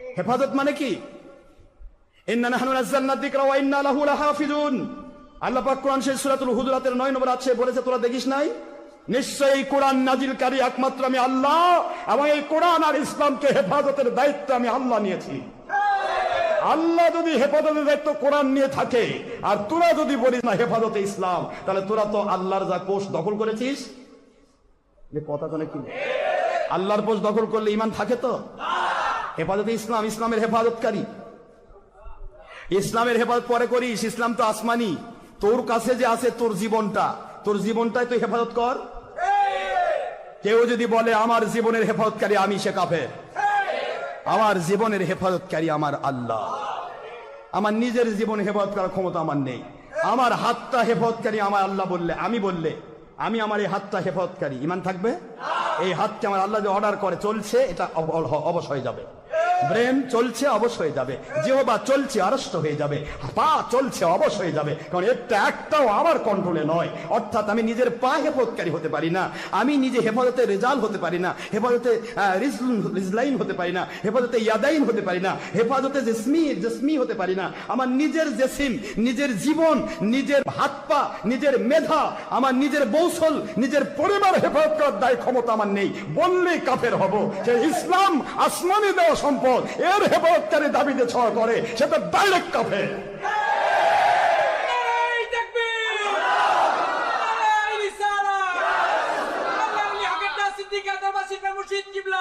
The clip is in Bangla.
হেফাজত মানে কি? আল্লাহ পাক কোরআন সেই সূরাতুল হুজুরাতের 9 নম্বর আছে বলেছে, তোরা দেখিস নাই? নিশ্চয়ই কোরআন নাজিলকারী একমাত্র আমি আল্লাহ এবং এই কোরআন আর ইসলামকে হেফাজতের দায়িত্ব আমি আল্লাহ নিয়েছি। আল্লাহ যদি হেফাজতের দায়িত্ব কোরআন নিয়ে থাকে, আর তোরা যদি বলিস না হেফাজতে ইসলাম, তাহলে তোরা তো আল্লাহর যা কোষ দখল করেছিস? কথা নাকি আল্লাহর পোষ দখল করলে ইমান থাকে তো? হেফাজতে ইসলাম, ইসলামের হেফাজতকারী। ইসলামের হেফাজত পরে করিস, ইসলাম তো আসমানি। তোর কাছে যে আছে তোর জীবনটা, তোর জীবনটাই তো হেফাজত কর। কেউ যদি বলে, আমার জীবনের হেফাজতকারী আমি, সে কাফের। আমার জীবনের হেফাজতকারী আমার আল্লাহ। আমার নিজের জীবন হেফাজত করার ক্ষমতা আমার নেই। আমার হাতটা হেফাজতকারী আমার আল্লাহ বললে, আমি বললে, আমি আমার এই হাতটা হেফাজতকারী। ইমান থাকবে? এই হাতকে আমার আল্লাহ যে অর্ডার করে, চলছে, এটা অব- অব- অবশ্য হয়ে যাবে। ব্রেন চলছে অবশ্য হয়ে যাবে। জিহবা চলছে, আড়ষ্ট হয়ে যাবে। পা চলছে, অবশ হয়ে যাবে। কারণ একটা একটাও আমার কন্ট্রোলে নয়। অর্থাৎ আমি নিজের পা হেফাজতকারী হতে পারি না। আমি নিজে হেফাজতে রেজাল হতে পারি না। হেফাজতে রিজলাইন হতে পারি না। হেফাজতে ইয়াদাইন হতে পারি না। হেফাজতে জেসমি জেসমি হতে পারি না। আমার নিজের জেসিম, নিজের জীবন, নিজের হাত পা নিজের মেধা, আমার নিজের বৌসল নিজের পরিবার হেফাজত করার দায় ক্ষমতা আমার নেই। বললেই কাফের হব। সে ইসলাম আসমানি দেওয়া সম্পদ হেফাজত এর হেফাজতকারী দাবিতে ছড়া করে সেটা ডাইরেক্ট কাফে মুর্শিদ কিবলা